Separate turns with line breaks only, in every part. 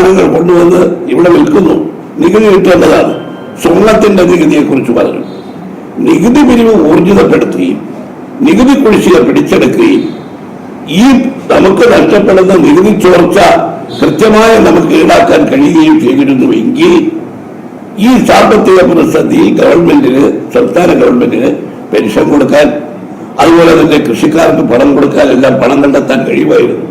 സാധനങ്ങൾ കൊണ്ടുവന്ന് ഇവിടെ വിൽക്കുന്നു. നികുതി കിട്ടേണ്ടതാണ്. സ്വർണത്തിന്റെ നികുതിയെ കുറിച്ച് പറഞ്ഞു. നികുതി പിരിവ് ഊർജിതപ്പെടുത്തുകയും നികുതി കുടിശ്ശിക പിടിച്ചെടുക്കുകയും ഈ നമുക്ക് നഷ്ടപ്പെടുന്ന നികുതി ചോർച്ച കൃത്യമായി നമുക്ക് ഈടാക്കാൻ കഴിയുകയും ചെയ്തിരുന്നുവെങ്കിൽ ഈ സാമ്പത്തിക പ്രതിസന്ധി ഗവൺമെന്റിന് സംസ്ഥാന ഗവൺമെന്റിന് പെൻഷൻ കൊടുക്കാൻ അതുപോലെ തന്നെ കൃഷിക്കാർക്ക് പണം കൊടുക്കാൻ എല്ലാം പണം കണ്ടെത്താൻ കഴിയുമായിരുന്നു.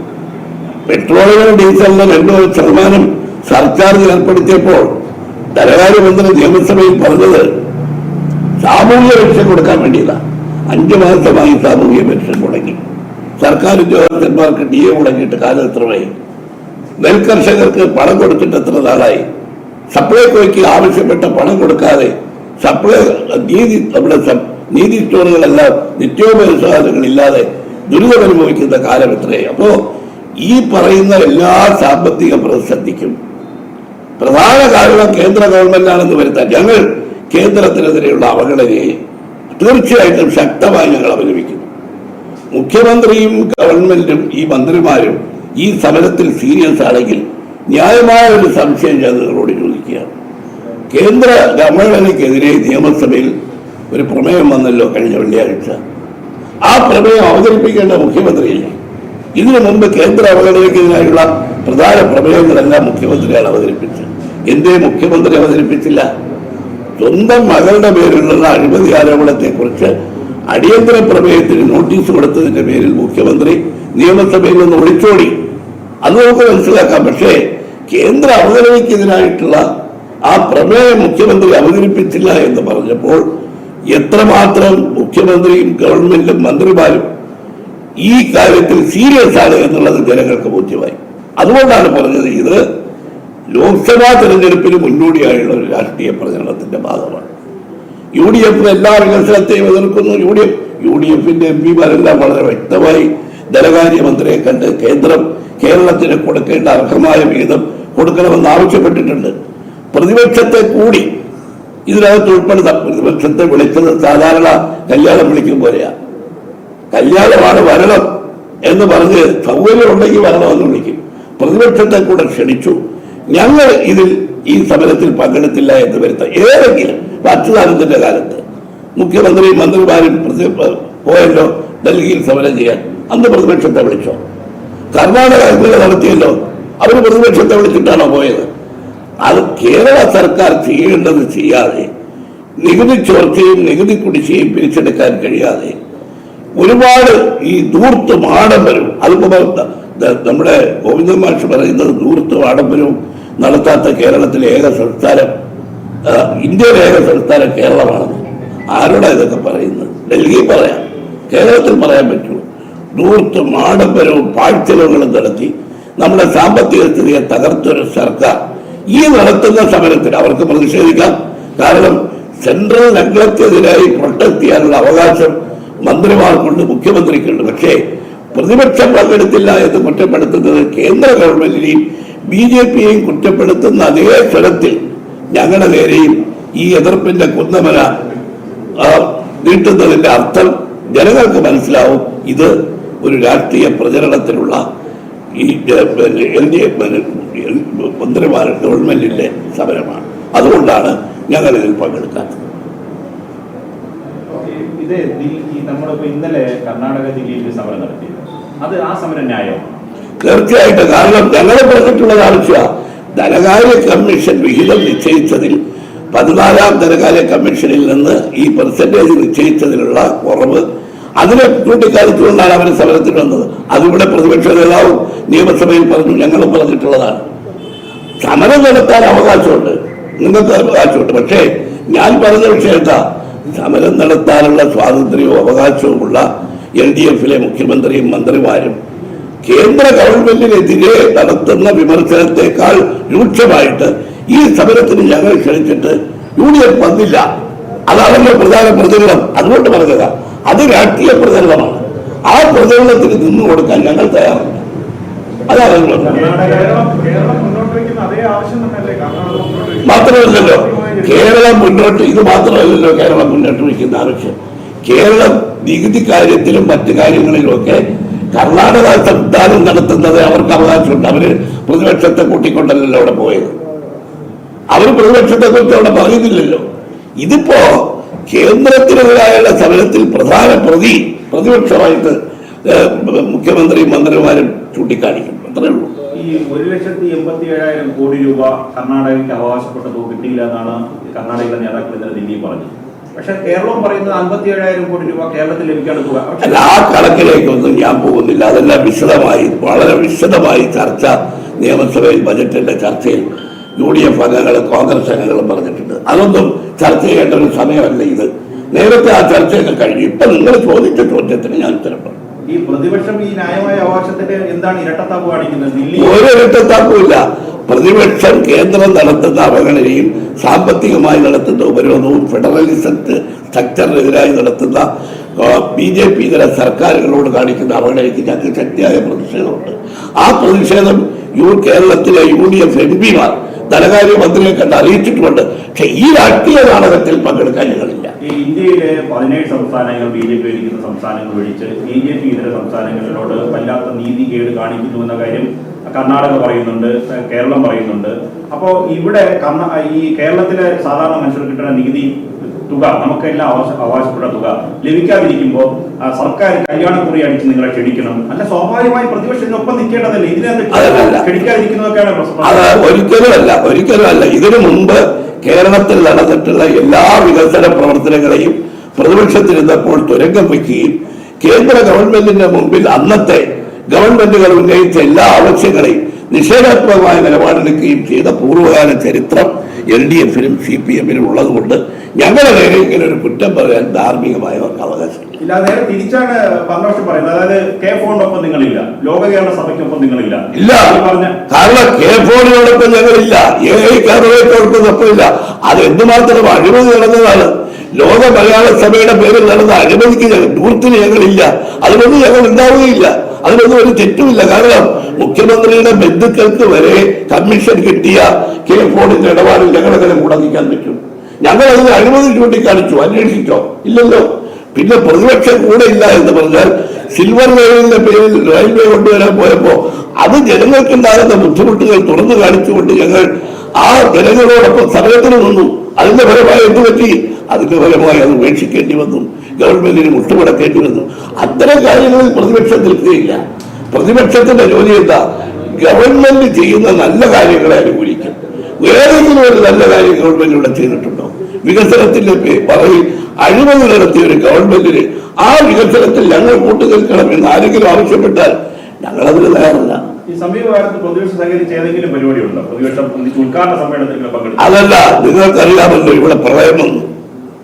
പെട്രോളിനും ഡീസലിനും എൺപത് ശതമാനം സർചാർജ് ഏർപ്പെടുത്തിയപ്പോൾ ധനകാര്യമന്ത്രി നിയമസഭയിൽ പറഞ്ഞത് സാമൂഹിക പെൻഷൻ കൊടുക്കാൻ വേണ്ടിയില്ല. അഞ്ചു മാസമായി സാമൂഹിക പെൻഷൻ മുടങ്ങി. സർക്കാർ ഉദ്യോഗസ്ഥന്മാർക്ക് ഡി എ മുടങ്ങിയിട്ട് കാലം എത്രമായി നെൽകർഷകർക്ക് പണം കൊടുത്തിട്ട് എത്ര നാളായി? സപ്ലൈകോയ്ക്ക് ആവശ്യപ്പെട്ട പണം കൊടുക്കാതെ സപ്ലൈ നീതി നമ്മുടെ നീതി സ്റ്റോറുകളെല്ലാം നിത്യോപയോഗ സാധനങ്ങളില്ലാതെ ദുരിതമനുഭവിക്കുന്ന കാലം എത്രയായി? അപ്പോ ഈ പറയുന്ന എല്ലാ സാമ്പത്തിക പ്രതിസന്ധിക്കും പ്രധാന കാരണം കേന്ദ്ര ഗവൺമെന്റാണെന്ന് വരുത്താൻ ഞങ്ങൾ കേന്ദ്രത്തിനെതിരെയുള്ള അവഗണനയെ തീർച്ചയായിട്ടും ശക്തമായി ഞങ്ങൾ അവലംബിക്കുന്നു മുഖ്യമന്ത്രിയും ഗവൺമെന്റും ഈ മന്ത്രിമാരും ഈ സമരത്തിൽ സീരിയസ് ആണെങ്കിൽ ന്യായമായ ഒരു സംശയം ഞാൻ നിങ്ങളോട് ചോദിക്കുകയാണ്. കേന്ദ്ര ഗവൺമെന്റിനെതിരെ നിയമസഭയിൽ ഒരു പ്രമേയം വന്നല്ലോ കഴിഞ്ഞ വെള്ളിയാഴ്ച. ആ പ്രമേയം അവതരിപ്പിക്കേണ്ട മുഖ്യമന്ത്രിയല്ലേ? ഇതിനു മുമ്പ് കേന്ദ്ര അവഗണനയ്ക്കെതിരായുള്ള പ്രധാന പ്രമേയങ്ങളെല്ലാം മുഖ്യമന്ത്രിയാണ് അവതരിപ്പിച്ചത്. എന്തേ മുഖ്യമന്ത്രി അവതരിപ്പിച്ചില്ല? സ്വന്തം മകളുടെ പേരിലുള്ള അഴിമതി ആരോപണത്തെക്കുറിച്ച് അടിയന്തര പ്രമേയത്തിന് നോട്ടീസ് കൊടുത്തതിന്റെ പേരിൽ മുഖ്യമന്ത്രി നിയമസഭയിൽ നിന്ന് ഒളിച്ചോടി. അത് നമുക്ക് മനസ്സിലാക്കാം. പക്ഷേ കേന്ദ്ര അവഗണനയ്ക്കെതിരായിട്ടുള്ള ആ പ്രമേയം മുഖ്യമന്ത്രി അവതരിപ്പിച്ചില്ല എന്ന് പറഞ്ഞപ്പോൾ എത്രമാത്രം മുഖ്യമന്ത്രിയും ഗവൺമെന്റും മന്ത്രിമാരും ഈ കാര്യത്തിൽ സീരിയസ് ആണ് എന്നുള്ളത് ജനങ്ങൾക്ക് ബോധ്യമായി. അതുകൊണ്ടാണ് പറഞ്ഞത് ഇത് ലോക്സഭാ തെരഞ്ഞെടുപ്പിന് മുന്നോടിയായുള്ള ഒരു രാഷ്ട്രീയ പ്രചരണത്തിന്റെ ഭാഗമാണ്. യു ഡി എഫ് എല്ലാ വികസനത്തെയും എതിർക്കുന്നു. U D F U D എഫിന്റെ എം പിമാരെല്ലാം വളരെ വ്യക്തമായി ധനകാര്യമന്ത്രിയെ കണ്ട് കേന്ദ്രം കേരളത്തിന് കൊടുക്കേണ്ട അർഹമായ വിഹിതം കൊടുക്കണമെന്ന് ആവശ്യപ്പെട്ടിട്ടുണ്ട്. പ്രതിപക്ഷത്തെ കൂടി ഇതിനകത്ത് ഉൾപ്പെടുത്താം പ്രതിപക്ഷത്തെ വിളിച്ചത് സാധാരണ കല്യാണം വിളിക്കും പോലെയാ. കല്യാണമാണ് വരണം എന്ന് പറഞ്ഞ് സൗകര്യം ഉണ്ടെങ്കിൽ വരണമെന്ന് വിളിക്കും. പ്രതിപക്ഷത്തെ കൂടെ ക്ഷണിച്ചു. ഞങ്ങൾ ഇതിൽ ഈ സമരത്തിൽ പങ്കെടുത്തില്ല എന്ന് വരുത്താം ഏതെങ്കിലും അച്യുതാനന്ദന്റെ കാലത്ത്. മുഖ്യമന്ത്രിയും മന്ത്രിമാരും പോയല്ലോ ഡൽഹിയിൽ സമരം ചെയ്യാൻ. അന്ന് പ്രതിപക്ഷത്തെ വിളിച്ചോ? കർണാടക ഇന്നലെ നടത്തിയല്ലോ. അവർ പ്രതിപക്ഷത്തെ വിളിച്ചിട്ടാണോ പോയത്? അത് കേരള സർക്കാർ ചെയ്യേണ്ടത് ചെയ്യാതെ നികുതി ചോർച്ചയും നികുതി കുടിശ്ശിയും പിരിച്ചെടുക്കാൻ കഴിയാതെ ഒരുപാട് ഈ ദൂർത്തും ആഡംബരവും അതിപ്പോ നമ്മുടെ ഗോവിന്ദൻ മാഷ് പറയുന്നത് ദൂർത്തും ആഡംബരവും നടത്താത്ത കേരളത്തിലെ ഏക സംസ്ഥാനം ഇന്ത്യയിലെ ഏക സംസ്ഥാനം കേരളമാണെന്ന്. ആരോടാ ഇതൊക്കെ പറയുന്നത്? ഡൽഹി പറയാം. കേരളത്തിൽ പറയാൻ പറ്റുള്ളൂ ദൂർത്തും ആഡംബരവും പാഴ്ചെലവുകളും നടത്തി നമ്മുടെ സാമ്പത്തിക സ്ഥിതിയെ തകർത്തൊരു സർക്കാർ. ഈ നടത്തുന്ന സമരത്തിൽ അവർക്ക് പ്രതിഷേധിക്കാം. കാരണം സെൻട്രൽ നഗരത്തിനെതിരായി പ്രൊട്ടക്ട് ചെയ്യാനുള്ള അവകാശം മന്ത്രിമാർക്കുണ്ട് മുഖ്യമന്ത്രിക്കുണ്ട്. പക്ഷേ പ്രതിപക്ഷം പങ്കെടുത്തില്ല എന്ന് കുറ്റപ്പെടുത്തുന്നത് കേന്ദ്ര ഗവൺമെന്റിനെയും ബി ജെ പിയെയും കുറ്റപ്പെടുത്തുന്ന അതേ ക്ഷണത്തിൽ ഞങ്ങളുടെ നേരെയും ഈ എതിർപ്പിന്റെ കുന്നമന നീട്ടുന്നതിന്റെ അർത്ഥം ജനങ്ങൾക്ക് മനസ്സിലാവും. ഇത് ഒരു രാഷ്ട്രീയ പ്രചരണത്തിനുള്ള ഈ എൽ ഡി എഫ് മന്ത്രിമാർ ഗവൺമെന്റിന്റെ സമരമാണ്. അതുകൊണ്ടാണ് ഞങ്ങൾ ഇതിൽ പങ്കെടുക്കാത്തത്.
ഇത് ഈ നമ്മളിപ്പോ ഇന്നലെ കർണാടക ജില്ലയിൽ സമരം നടത്തിയത് അത് ആ സമരം ന്യായം
തീർച്ചയായിട്ടും. കാരണം ഞങ്ങളെ പറഞ്ഞിട്ടുള്ളത് ആവശ്യ ധനകാര്യ കമ്മീഷൻ വിഹിതം നിശ്ചയിച്ചതിൽ പതിനാലാം ധനകാര്യ കമ്മീഷനിൽ നിന്ന് ഈ പെർസെന്റേജ് നിശ്ചയിച്ചതിലുള്ള കുറവ് അതിനെ ചൂണ്ടിക്കാണിച്ചുകൊണ്ടാണ് അവർ സമരത്തിൽ വന്നത്. അതിവിടെ പ്രതിപക്ഷ നേതാവും നിയമസഭയിൽ പറഞ്ഞു ഞങ്ങളും പറഞ്ഞിട്ടുള്ളതാണ്. സമരം നടത്താൻ അവകാശമുണ്ട്. നിങ്ങൾക്ക് അവകാശമുണ്ട്. പക്ഷേ ഞാൻ പറഞ്ഞ വിഷയത്ത സമരം നടത്താനുള്ള സ്വാതന്ത്ര്യവും അവകാശവുമുള്ള എൽ ഡി എഫിലെ മുഖ്യമന്ത്രിയും മന്ത്രിമാരും കേന്ദ്ര ഗവൺമെന്റിനെതിരെ നടത്തുന്ന വിമർശനത്തെക്കാൾ രൂക്ഷമായിട്ട് ഈ സമരത്തിന് ഞങ്ങൾ ക്ഷണിച്ചിട്ട് യു ഡി എഫ് വന്നില്ല അതാണല്ലോ പ്രധാന പ്രചരണം അതുകൊണ്ട് പറഞ്ഞത്. അത് രാഷ്ട്രീയ പ്രചരണമാണ് ആ പ്രചരണത്തിന് നിന്നു കൊടുക്കാൻ ഞങ്ങൾ തയ്യാറല്ല. അതാണ്? മാത്രമല്ലല്ലോ കേരളം മുന്നോട്ട് ഇത് മാത്രമല്ലല്ലോ കേരളം മുന്നോട്ട് വയ്ക്കുന്ന ആവശ്യം. കേരളം നികുതി കാര്യത്തിലും മറ്റു കാര്യങ്ങളിലുമൊക്കെ കർണാടക സംസ്ഥാനം നടത്തുന്നത് അവർക്ക് അവകാശമുണ്ട്. അവർ പ്രതിപക്ഷത്തെ കൂട്ടിക്കൊണ്ടല്ലോ അവിടെ പോയത്. അവർ പ്രതിപക്ഷത്തെ കുറിച്ച് അവിടെ പറയുന്നില്ലല്ലോ ഇതിപ്പോ കേന്ദ്രത്തിനെതിരായുള്ള സമരത്തിൽ പ്രധാന പ്രതി പ്രതിപക്ഷമായിട്ട് മുഖ്യമന്ത്രിയും മന്ത്രിമാരും ചൂണ്ടിക്കാണിക്കും അത്രേ ഉള്ളൂ.
ഈ ഒരു ലക്ഷത്തി എൺപത്തി ഏഴായിരം കോടി രൂപ കർണാടകയ്ക്ക് അവകാശപ്പെട്ടതോ കിട്ടിയില്ല എന്നാണ് കർണാടകയിലെ നേതാക്കൾ ഇന്നലെ ദില്ലി പറഞ്ഞത്. പക്ഷെ കേരളം പറയുന്നത് അൻപത്തി ഏഴായിരം കോടി രൂപ കേരളത്തിൽ ലഭിക്കേണ്ട തുക.
ആ കണക്കിലേക്കൊന്നും ഞാൻ പോകുന്നില്ല. അതെല്ലാം വിശദമായി വളരെ വിശദമായി ചർച്ച നിയമസഭയിൽ ബജറ്റിന്റെ ചർച്ചയിൽ യു ഡി എഫ് അംഗങ്ങളും കോൺഗ്രസ് അംഗങ്ങളും പറഞ്ഞിട്ടുണ്ട്. അതൊന്നും ചർച്ച ചെയ്യേണ്ട ഒരു സമയമല്ല ഇത്. നേരത്തെ ആ ചർച്ചയൊക്കെ കഴിഞ്ഞു. ഇപ്പൊ നിങ്ങൾ ചോദിച്ച ചോദ്യത്തിന് ഞാൻ ഉത്തരം പറഞ്ഞു
ഈ പ്രതിപക്ഷം ഈ ന്യായമായ അവകാശത്തിന്റെ എന്താണ് ഇരട്ടത്താപ്പ് കാണിക്കുന്നത്?
പ്രതിപക്ഷം കേന്ദ്രം നടത്തുന്ന അവഗണനയും സാമ്പത്തികമായി നടത്തുന്ന ഉപരോധവും ഫെഡറലിസത്ത് സ്ട്രക്ചറിനെതിരായി നടത്തുന്ന ബി ജെ പി ഇതര സർക്കാരുകളോട് കാണിക്കുന്ന അവഗണനയ്ക്ക് ഞങ്ങൾക്ക് ശക്തിയായ പ്രതിഷേധമുണ്ട്. ആ പ്രതിഷേധം യു കേരളത്തിലെ യു ഡി എഫ് എം പിമാർ ധനകാര്യ മന്ത്രിയെ കണ്ട് അറിയിച്ചിട്ടുമുണ്ട്. പക്ഷെ ഈ രാഷ്ട്രീയ നാടകത്തിൽ പങ്കെടുക്കാൻ ഞങ്ങളില്ല.
ഇന്ത്യയിലെ പതിനേഴ് സംസ്ഥാനങ്ങൾ ബി ജെ പി ഭരിക്കുന്ന സംസ്ഥാനങ്ങൾ ഒഴിച്ച് ബി ജെ പി ഇതര സംസ്ഥാനങ്ങളിലോട് വല്ലാത്ത നീതികേട് കാണിക്കുന്നു എന്ന കാര്യം കർണാടക പറയുന്നുണ്ട് കേരളം പറയുന്നുണ്ട്. അപ്പോൾ ഇവിടെ ഈ കേരളത്തിലെ സാധാരണ മനുഷ്യർക്ക് കിട്ടുന്ന നികുതി തുക നമുക്കെല്ലാം അവകാശ അവകാശപ്പെട്ട തുക ലഭിക്കാതിരിക്കുമ്പോൾ ആ, സർക്കാർ കല്യാണക്കുറി അടിച്ച് നിങ്ങളെ ക്ഷണിക്കണം. അല്ല സ്വാഭാവികമായി പ്രതിപക്ഷത്തിനൊപ്പം നിൽക്കേണ്ടതല്ലേ. ഇതിനകത്ത് ക്ഷണിക്കാതിരിക്കുന്നതൊക്കെയാണ് പ്രശ്നം.
ഒരിക്കലുമല്ല ഒരിക്കലുമല്ല ഇതിനു മുമ്പ് കേരളത്തിൽ നടന്നിട്ടുള്ള എല്ലാ വികസന പ്രവർത്തനങ്ങളെയും പ്രതിപക്ഷത്തിരുന്നപ്പോൾ തുരങ്കം വയ്ക്കുകയും കേന്ദ്ര ഗവൺമെന്റിന്റെ മുമ്പിൽ അന്നത്തെ ഗവൺമെന്റുകൾ ഉന്നയിച്ച എല്ലാ ആവശ്യങ്ങളെയും നിഷേധാത്മകമായ നിലപാടെടുക്കുകയും ചെയ്ത പൂർവകാല ചരിത്രം എൽ ഡി എഫിനും സി പി എമ്മിനും ഉള്ളതുകൊണ്ട് ഞങ്ങളുടെ നേരെ ഇങ്ങനെ ഒരു കുറ്റം പറയാൻ ധാർമ്മികമായ അവർക്ക് അവകാശമില്ല
നേരെ തിരിച്ചാണ് ഭരണപക്ഷം പറയുന്നത്. അതായത് കെ ഫോണിനൊപ്പം നിങ്ങളില്ല. ലോക കേരള സഭയ്ക്കൊപ്പം നിങ്ങളില്ല.
ഇല്ല. കാരണം കെ ഫോണിനോടൊപ്പം ഞങ്ങളില്ല. എ ഐ കേരളത്തോടൊപ്പം ഒപ്പമില്ല അത് എന്തുമാത്രം അഴിമതി നടന്നതാണ്. ലോക മലയാള സഭയുടെ പേരിൽ നടന്ന അഴിമതിക്ക് ഞങ്ങൾ ദൂരത്തിന് ഞങ്ങളില്ല. അതിനൊന്നും ഞങ്ങൾ ഉണ്ടാവുകയില്ല. അതിനൊന്നും ഒരു തെറ്റുമില്ല. കാരണം മുഖ്യമന്ത്രിയുടെ ബന്ധുക്കൾക്ക് വരെ കമ്മീഷൻ കിട്ടിയ കെ ഫോണിന്റെ ഇടപാടിൽ ഞങ്ങളെങ്ങനെ മുടങ്ങിക്കാൻ പറ്റും? ഞങ്ങൾ അതിന് അനുമതി ചൂണ്ടിക്കാണിച്ചു അന്വേഷിച്ചോ? ഇല്ലല്ലോ. പിന്നെ പ്രതിപക്ഷം കൂടെ ഇല്ല എന്ന് പറഞ്ഞാൽ സിൽവർ റെയിലിന്റെ പേരിൽ റെയിൽവേ കൊണ്ടുവരാൻ പോയപ്പോ അത് ജനങ്ങൾക്കുണ്ടാകുന്ന ബുദ്ധിമുട്ടുകൾ തുറന്നു കാണിച്ചുകൊണ്ട് ഞങ്ങൾ ആ ജനങ്ങളോടൊപ്പം സമയത്തിന് നിന്നു. അതിന്റെ ഫലമായി എന്ത് പറ്റി അതിന്റെ ഫലമായി അത് ഉപേക്ഷിക്കേണ്ടി വന്നു. ഗവൺമെന്റിന് മുട്ടുമടക്കേണ്ടി വന്നു. അത്തരം കാര്യങ്ങളിൽ പ്രതിപക്ഷം നിൽക്കുകയില്ല. പ്രതിപക്ഷത്തിന്റെ ജോലി എന്താ? ഗവൺമെന്റ് ചെയ്യുന്ന നല്ല കാര്യങ്ങളെ അനുകൂലിക്കും. ഏതെങ്കിലും ഒരു നല്ല കാര്യം ഗവൺമെന്റ് ഇവിടെ ചെയ്തിട്ടുണ്ടോ? വികസനത്തിന്റെ പറയിൽ അഴിമതി നടത്തിയ ഒരു ഗവൺമെന്റിന് ആ വികസനത്തിൽ ഞങ്ങൾ കൂട്ടുനിൽക്കണം എന്ന് ആരെങ്കിലും ആവശ്യപ്പെട്ടാൽ ഞങ്ങൾ അതിന് തയ്യാറല്ല അതല്ല നിങ്ങൾക്കറിയാമല്ലോ ഇവിടെ പ്രളയം വന്നു.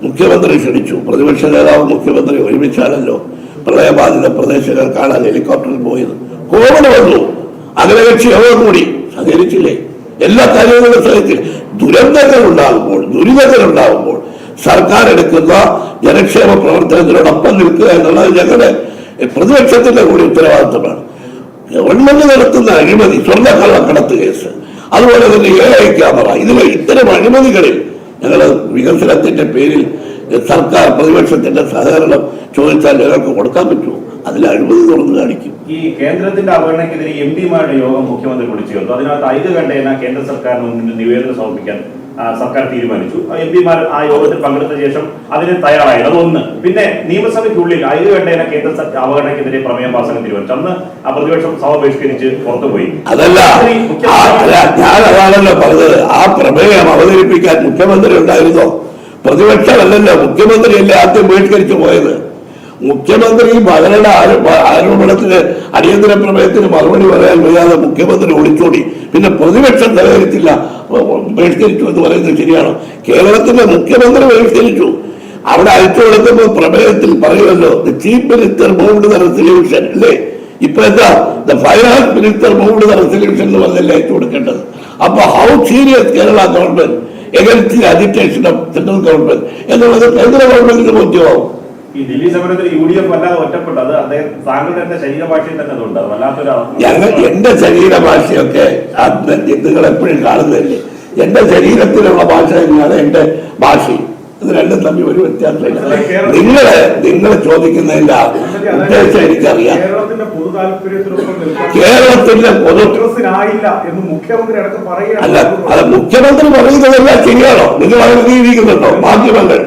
മുഖ്യമന്ത്രി ക്ഷണിച്ചു. പ്രതിപക്ഷ നേതാവ് മുഖ്യമന്ത്രി ഒരുമിച്ചാണല്ലോ പ്രളയബാധിത പ്രദേശങ്ങൾ കാണാൻ ഹെലികോപ്റ്ററിൽ പോയത്. കോവിഡ് വന്നു. അഗ്രകക്ഷി അവർ കൂടി സഹകരിച്ചില്ലേ? എല്ലാ കാര്യങ്ങളും സഹകരിച്ചില്ല ദുരന്തങ്ങൾ ഉണ്ടാകുമ്പോൾ ദുരിതങ്ങൾ ഉണ്ടാകുമ്പോൾ സർക്കാർ എടുക്കുന്ന ജനക്ഷേമ പ്രവർത്തനത്തിനോടൊപ്പം നിൽക്കുക എന്നുള്ളത് ഞങ്ങളുടെ പ്രതിപക്ഷത്തിന്റെ കൂടി ഉത്തരവാദിത്തമാണ്. ഗവൺമെന്റ് നടത്തുന്ന അഴിമതി സ്വർണക്കള്ളക്കടത്ത് കേസ് അതുപോലെ തന്നെ എ ഐ ക്യാമറ ഇതിലെ ഇത്തരം അഴിമതികളിൽ ഞങ്ങൾ വികസനത്തിന്റെ പേരിൽ സർക്കാർ പ്രതിപക്ഷത്തിന്റെ സഹകരണം ചോദിച്ചാൽ ഞങ്ങൾക്ക് കൊടുക്കാൻ പറ്റുമോ? അതിൽ അഴിമതി തുറന്നു കാണിക്കും.
ഈ കേന്ദ്രത്തിന്റെ അവഗണനയ്ക്കെതിരെ എം പിമാരുടെ യോഗം മുഖ്യമന്ത്രി വിളിച്ചു അതിനകത്ത് ഐത് കണ്ടേന കേന്ദ്ര സർക്കാരിന് മുന്നിൽ നിവേദനം സമർപ്പിക്കാൻ സർക്കാർ തീരുമാനിച്ചു. എം പിമാർ ആ യോഗത്തിൽ പങ്കെടുത്ത ശേഷം അതിന് തയ്യാറായത് അതൊന്ന്. പിന്നെ നിയമസഭയ്ക്കുള്ളിൽ ഘട്ടേന കേന്ദ്ര അവഗണനയ്ക്കെതിരെ പ്രമേയം പാസ്സാക്കാൻ തീരുമാനിച്ചു. അന്ന് ആ പ്രതിപക്ഷം സഭ ബഹിഷ്കരിച്ച് പുറത്തുപോയി.
അതല്ല ഞാൻ അതാണല്ലോ പറഞ്ഞത്. ആ പ്രമേയം അവതരിപ്പിക്കാൻ മുഖ്യമന്ത്രി ഉണ്ടായിരുന്നോ പ്രതിപക്ഷമല്ലല്ലോ. മുഖ്യമന്ത്രിയല്ലേ ആദ്യം ബഹിഷ്കരിച്ചു പോയത്? മുഖ്യമന്ത്രി മകളുടെ ആരോ- ആരോപണത്തിന് അടിയന്തര പ്രമേയത്തിന് മറുപടി പറയാൻ വയ്യാതെ മുഖ്യമന്ത്രി ഒളിച്ചോടി. പിന്നെ പ്രതിപക്ഷം സഹകരിച്ചില്ല ബഹിഷ്കരിച്ചു എന്ന് പറയുന്നത് ശരിയാണോ? കേരളത്തിന്റെ മുഖ്യമന്ത്രി ബഹിഷ്കരിച്ചു. അവിടെ അയച്ചു കൊടുക്കുമ്പോൾ പ്രമേയത്തിൽ പറയുമല്ലോ the chief minister moved the resolution അല്ലേ? ഇപ്പൊ എന്താ? The finance minister moved the resolution എന്ന് പറഞ്ഞല്ലേ അയച്ചു കൊടുക്കേണ്ടത്. അപ്പൊ how serious Kerala government against the agitation of central government എന്നുള്ളത് കേന്ദ്ര ഗവൺമെന്റിന് ബോധ്യമാവും.
ഈ ദില്ലി സമരത്തിൽ യു ഡി എഫ് വല്ലാതെ ഒറ്റപ്പെട്ടു. അദ്ദേഹം താങ്കളുടെ തന്നെ ശരീരഭാഷയിൽ തന്നെ അതുണ്ട്. അത് വല്ലാത്തൊരു
ഞങ്ങൾ എന്റെ ശരീരഭാഷയൊക്കെ നിങ്ങൾ എപ്പോഴും കാണുന്നില്ലേ എന്റെ ശരീരത്തിലുള്ള ഭാഷ തന്നെയാണ് എന്റെ ഭാഷയും. ഇത് രണ്ടും തമ്മിൽ ഒരു വ്യത്യാസമില്ല. നിങ്ങൾ നിങ്ങൾ ചോദിക്കുന്നതിന്റെ ഉദ്ദേശം എനിക്കറിയാം.
കേരളത്തിന്റെ പൊതു
അല്ല അത് മുഖ്യമന്ത്രി പറയുന്നതെല്ലാം ശരിയാണോ? നിങ്ങൾ അംഗീകരിക്കുന്നുണ്ടോ മാധ്യമങ്ങൾ.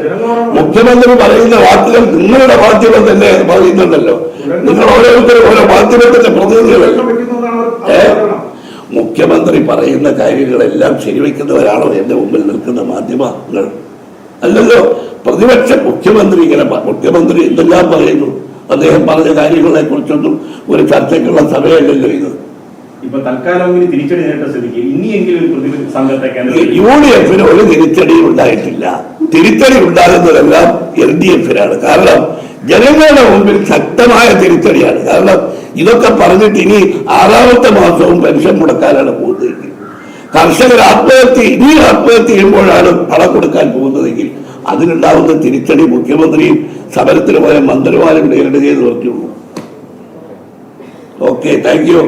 മുഖ്യമന്ത്രി പറയുന്ന വാക്കുകൾ നിങ്ങളുടെ മാധ്യമം തന്നെ പറയുന്നുണ്ടല്ലോ. നിങ്ങൾ ഓരോരുത്തരും ഓരോ മാധ്യമത്തിന്റെ?
പറയണം.
മുഖ്യമന്ത്രി പറയുന്ന കാര്യങ്ങളെല്ലാം ശരിവെക്കുന്നവരാണോ? എന്റെ മുമ്പിൽ നിൽക്കുന്ന മാധ്യമങ്ങൾ. അല്ലല്ലോ പ്രതിപക്ഷ മുഖ്യമന്ത്രി ഇങ്ങനെ മുഖ്യമന്ത്രി എന്തെല്ലാം പറയുന്നു? അദ്ദേഹം പറഞ്ഞ കാര്യങ്ങളെ കുറിച്ചൊന്നും ഒരു ചർച്ചയ്ക്കുള്ള സമയമല്ലല്ലോ ഇത്
ഇപ്പൊ തൽക്കാലം ഇനി തിരിച്ചടി നേരിട്ട സ്ഥിതിക്ക് ഇനിയെങ്കിലും
യു ഡി എഫിന് ഒരു തിരിച്ചടിയും ഉണ്ടായിട്ടില്ല. തിരിച്ചടി ഉണ്ടാകുന്നതെല്ലാം എൽ ഡി എഫിനാണ്. കാരണം ജനങ്ങളുടെ മുമ്പിൽ ശക്തമായ തിരിച്ചടിയാണ്. കാരണം ഇതൊക്കെ പറഞ്ഞിട്ട് ഇനി ആറാമത്തെ മാസവും പെൻഷൻ മുടക്കാനാണ് പോകുന്നത്. കർഷകർ ആത്മഹത്യ ഇനി ആത്മഹത്യ ചെയ്യുമ്പോഴാണ് പണം കൊടുക്കാൻ പോകുന്നതെങ്കിൽ അതിനുണ്ടാവുന്ന തിരിച്ചടി മുഖ്യമന്ത്രിയും സമരത്തിന് പോയ മന്ത്രിമാരും നേരിടുകയെന്ന് പറഞ്ഞുള്ളൂ. ഓക്കെ താങ്ക് യു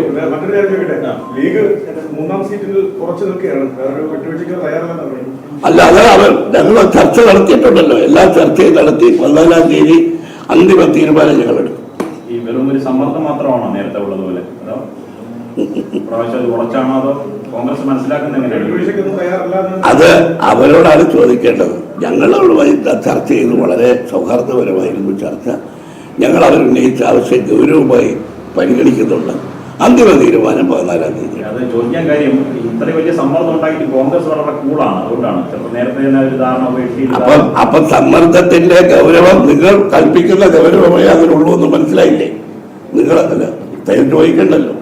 അല്ല അത് അവർ ഞങ്ങൾ ചർച്ച നടത്തിയിട്ടുണ്ടല്ലോ. എല്ലാ ചർച്ചയും നടത്തി പതിനാലാം തീയതി അന്തിമ തീരുമാനം ഞങ്ങൾ എടുക്കും.
ഈ വെറും ഒരു സമ്മർദ്ദം മാത്രമാണോ നേരത്തെ ഉള്ളതുപോലെ അതോ പ്രാവശ്യം അത് കുറച്ചാണോ അതോ കോൺഗ്രസ് മനസ്സിലാക്കുന്ന
അത് അവരോടാണ് ചോദിക്കേണ്ടത്. ഞങ്ങളോടുമായി ചർച്ച ചെയ്ത് വളരെ സൗഹാർദ്ദപരമായിരുന്നു ചർച്ച. ഞങ്ങൾ അവരുന്നയിച്ച ആവശ്യം ഗൗരവമായി പരിഗണിക്കുന്നുണ്ട്. അന്തിമ തീരുമാനം പതിനാലാം തീയതി.
അത് ചോദിക്കാൻ കാര്യം ഇത്രയും വലിയ സമ്മർദ്ദം ഉണ്ടായിട്ട് കോൺഗ്രസ് വളരെ കൂളാണ്. അതുകൊണ്ടാണ് ചിലപ്പോൾ നേരത്തെ തന്നെ ഒരു ധാരണ
അപ്പം അപ്പം സമ്മർദ്ദത്തിന്റെ ഗൗരവം നിങ്ങൾ കൽപ്പിക്കുന്ന ഗൗരവമായി അതിനുള്ളൂ എന്ന് മനസ്സിലായില്ലേ? നിങ്ങൾ അതല്ല ചോദിക്കണ്ടല്ലോ.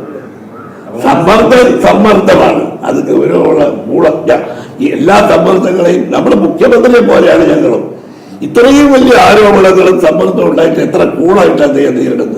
സമ്മർദ്ദം സമ്മർദ്ദമാണ്. അത് ഗൗരവമുള്ള മൂളജ്ഞ. എല്ലാ സമ്മർദ്ദങ്ങളെയും നമ്മുടെ മുഖ്യമന്ത്രിയെ പോലെയാണ് ഞങ്ങളും. ഇത്രയും വലിയ ആരോപണങ്ങളും സമ്മർദ്ദം ഉണ്ടായിട്ട് എത്ര കൂളായിട്ട് അദ്ദേഹം നേരിടുന്നത്?